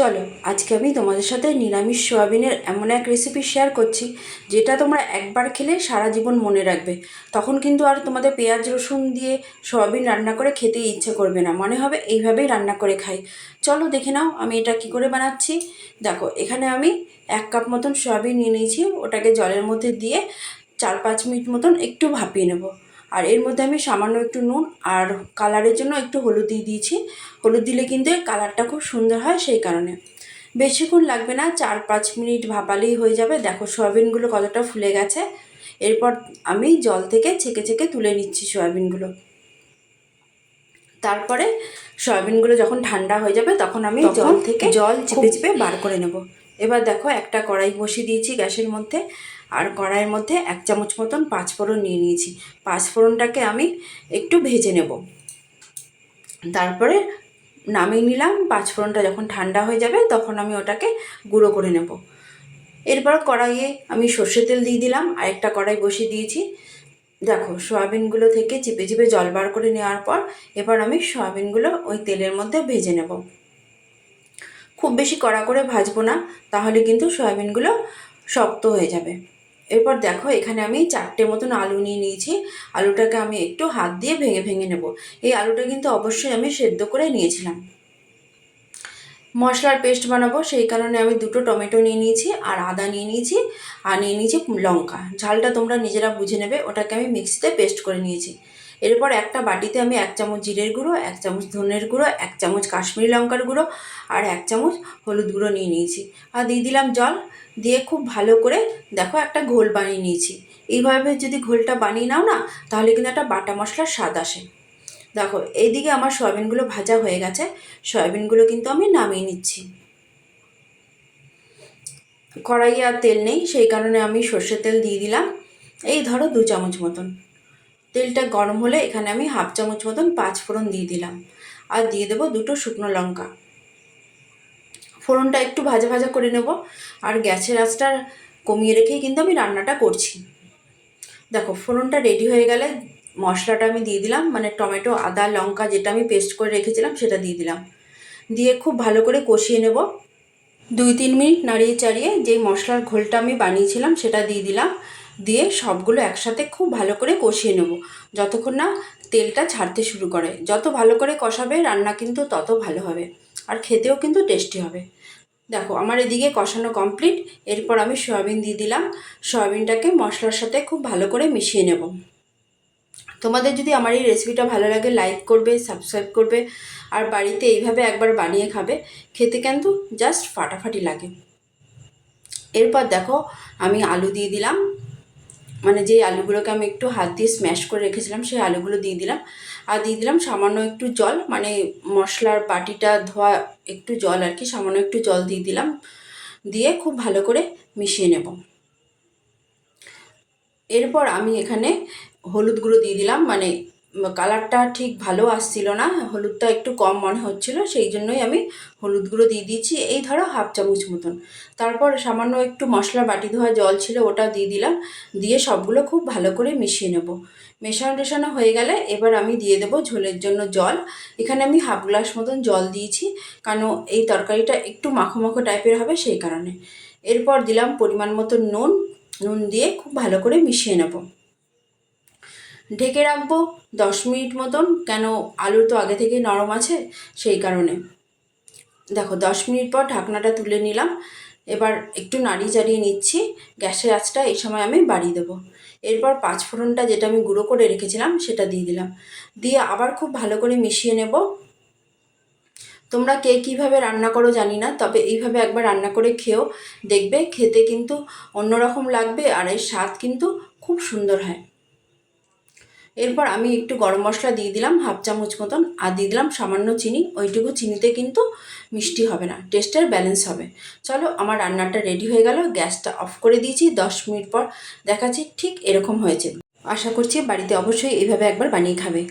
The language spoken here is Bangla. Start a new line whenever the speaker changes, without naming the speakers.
চলো, আজকে আমি তোমাদের সাথে নিরামিষ সোয়াবিনের এমন এক রেসিপি শেয়ার করছি, যেটা তোমরা একবার খেলে সারা জীবন মনে রাখবে। তখন কিন্তু আর তোমাদের পেঁয়াজ, রসুন দিয়ে সোয়াবিন রান্না করে খেতে ইচ্ছে করবে না, মনে হবে এইভাবেই রান্না করে খাই। চলো, দেখে নাও আমি এটা কি করে বানাচ্ছি। দেখো, এখানে আমি এক কাপ মতন সোয়াবিন নিয়ে নিয়েছি, ওটাকে জলের মধ্যে দিয়ে চার পাঁচ মিনিট মতন একটু ভাপিয়ে নেব। আর এর মধ্যে আমি সামান্য একটু নুন আর কালারের জন্য একটু হলুদ দিয়ে দিয়েছি। হলুদ দিলে কিন্তু এর কালারটা খুব সুন্দর হয় সেই কারণে। বেশিক্ষণ লাগবে না চার পাঁচ মিনিট ভাপালেই হয়ে যাবে। দেখো সয়াবিনগুলো কতটা ফুলে গেছে। এরপর আমি জল থেকে ছেঁকে ছেঁকে তুলে নিচ্ছি সয়াবিনগুলো। তারপরে সয়াবিনগুলো যখন ঠান্ডা হয়ে যাবে তখন আমি জল থেকে জল চেপে চেপে বার করে নেব। এবার দেখো একটা কড়াই বসিয়ে দিয়েছি গ্যাসের মধ্যে, আর কড়াইয়ের মধ্যে এক চামচ মতন পাঁচফোড়ন নিয়ে নিয়েছি। পাঁচফোড়নটাকে আমি একটু ভেজে নেব। তারপরে নামিয়ে নিলাম, পাঁচফোড়নটা যখন ঠান্ডা হয়ে যাবে তখন আমি ওটাকে গুঁড়ো করে নেব। এরপর কড়াইয়ে আমি সর্ষে তেল দিয়ে দিলাম, আর একটা কড়াই বসিয়ে দিয়েছি। দেখো, সয়াবিনগুলো থেকে চিপে চিপে জল বার করে নেওয়ার পর এবার আমি সয়াবিনগুলো ওই তেলের মধ্যে ভেজে নেব। খুব বেশি কড়া করে ভাজবো না, তাহলে কিন্তু সয়াবিনগুলো শক্ত হয়ে যাবে। এরপর দেখো, এখানে আমি চারটে মতন আলু নিয়ে নিয়েছি। আলুটাকে আমি একটু হাত দিয়ে ভেঙে ভেঙে নেব। এই আলুটা কিন্তু অবশ্যই আমি সেদ্ধ করে নিয়েছিলাম। মশলার পেস্ট বানাবো, সেই কারণে আমি দুটো টমেটো নিয়ে নিয়েছি আর আদা নিয়ে নিয়েছি আর নিয়ে নিয়েছি লঙ্কা। ঝালটা তোমরা নিজেরা বুঝে নেবে, ওটাকে আমি মিক্সিতে পেস্ট করে নিয়েছি। এরপর একটা বাটিতে আমি এক চামচ জিরের গুঁড়ো, এক চামচ ধনের গুঁড়ো, এক চামচ কাশ্মীরি লঙ্কার গুঁড়ো আর এক চামচ হলুদ গুঁড়ো নিয়ে নিয়েছি। আর দিয়ে দিলাম জল, দিয়ে খুব ভালো করে দেখো একটা ঘোল বানিয়ে নিয়েছি। এইভাবে যদি ঘোলটা বানিয়ে নাও না, তাহলে কিন্তু একটা বাটা মশলার স্বাদ আসে। দেখো, এইদিকে আমার সয়াবিনগুলো ভাজা হয়ে গেছে। সয়াবিনগুলো কিন্তু আমি নামিয়ে নিচ্ছি। কড়াইয়ে আর তেল নেই, সেই কারণে আমি সর্ষের তেল দিয়ে দিলাম। এই ধরো দু চামচ মতন। তেলটা গরম হলে এখানে আমি হাফ চামচ মতন পাঁচ ফোড়ন দিয়ে দিলাম। আর দিয়ে দেবো দুটো শুকনো লঙ্কা। ফোড়নটা একটু ভাজা ভাজা করে নেব। আর গ্যাসের আঁচটা কমিয়ে রেখেই কিন্তু আমি রান্নাটা করছি। দেখো, ফোড়নটা রেডি হয়ে গেলে মশলাটা আমি দিয়ে দিলাম মানে টমেটো, আদা, লঙ্কা যেটা আমি পেস্ট করে রেখেছিলাম সেটা দিয়ে দিলাম। দিয়ে খুব ভালো করে কষিয়ে নেব। দুই তিন মিনিট নাড়িয়ে চাড়িয়ে যেই মশলার ঘোলটা আমি বানিয়েছিলাম সেটা দিয়ে দিলাম। দিয়ে সবগুলো একসাথে খুব ভালো করে কষিয়ে নেব। যতক্ষণ না তেলটা ছাড়তে শুরু করে। যত ভালো করে কষাবে, রান্না কিন্তু তত ভালো হবে। আর খেতেও কিন্তু টেস্টি হবে। দেখো, আমার এদিকে কষানো কমপ্লিট এরপর আমি সয়াবিন দিয়ে দিলাম। সয়াবিনটাকে মশলার সাথে খুব ভালো করে মিশিয়ে নেব। তোমাদের যদি আমার এই রেসিপিটা ভালো লাগে লাইক করবে সাবস্ক্রাইব করবে, আর বাড়িতে এইভাবে একবার বানিয়ে খাবে, খেতে কিন্তু জাস্ট ফাটাফাটি লাগে। এরপর দেখো, আমি আলু দিয়ে দিলাম। মানে যে আলুগুলোকে আমি একটু হাত দিয়ে স্ম্যাশ করে রেখেছিলাম, সেই আলুগুলো দিয়ে দিলাম। আর দিয়ে দিলাম সামান্য একটু জল মানে মশলার বাটিটা ধোয়া একটু জল আর কি, সামান্য একটু জল দিয়ে দিলাম। দিয়ে খুব ভালো করে মিশিয়ে নেব। এরপর আমি এখানে হলুদ গুঁড়ো দিয়ে দিলাম। মানে কালারটা ঠিক ভালো আসছিল না, হলুদটা একটু কম মনে হচ্ছিল, সেই জন্যই আমি হলুদ গুঁড়ো দিয়ে দিয়েছি। এই ধরো হাফ চামচ মতন। তারপর সামান্য একটু মশলা, বাটি ধোয়া জল ছিল, ওটা দিয়ে দিলাম। দিয়ে সবগুলো খুব ভালো করে মিশিয়ে নেব। মেশানো টেশানো হয়ে গেলে এবার আমি দিয়ে দেবো ঝোলের জন্য জল। এখানে আমি হাফ গ্লাস মতন জল দিয়েছি, কারণ এই তরকারিটা একটু মাখো মাখো টাইপের হবে সেই কারণে। এরপর দিলাম পরিমাণ মতো নুন। নুন দিয়ে খুব ভালো করে মিশিয়ে নেব। ঢেকে রাখব দশ মিনিট মতন, কেন আলু তো আগে থেকে নরম আছে সেই কারণে। দেখো, দশ মিনিট পর ঢাকনাটা তুলে নিলাম। এবার একটু নাড়িয়ে চাড়িয়ে নিচ্ছি, গ্যাসের আঁচটা এই সময় আমি বাড়িয়ে দেবো। এরপর পাঁচ ফোড়নটা যেটা আমি গুঁড়ো করে রেখেছিলাম সেটা দিয়ে দিলাম। দিয়ে আবার খুব ভালো করে মিশিয়ে নেব। তোমরা কে কীভাবে রান্না করো জানি না, তবে এইভাবে একবার রান্না করে খেয়েও দেখবে খেতে কিন্তু অন্যরকম লাগবে আর এর স্বাদ কিন্তু খুব সুন্দর হয়। এরপর আমি একটু গরম মশলা দিয়ে দিলাম, হাফ চামচ মতন, আর দিয়ে দিলাম সামান্য চিনি। ওইটুকু চিনিতে কিন্তু মিষ্টি হবে না, টেস্টের ব্যালেন্স হবে। চলো আমার রান্নাটা রেডি হয়ে গেল, গ্যাসটা অফ করে দিয়েছি, দশ মিনিট পর দেখাচ্ছি ঠিক এরকম হয়েছে। আশা করছি বাড়িতে অবশ্যই এইভাবে একবার বানিয়ে খাবে।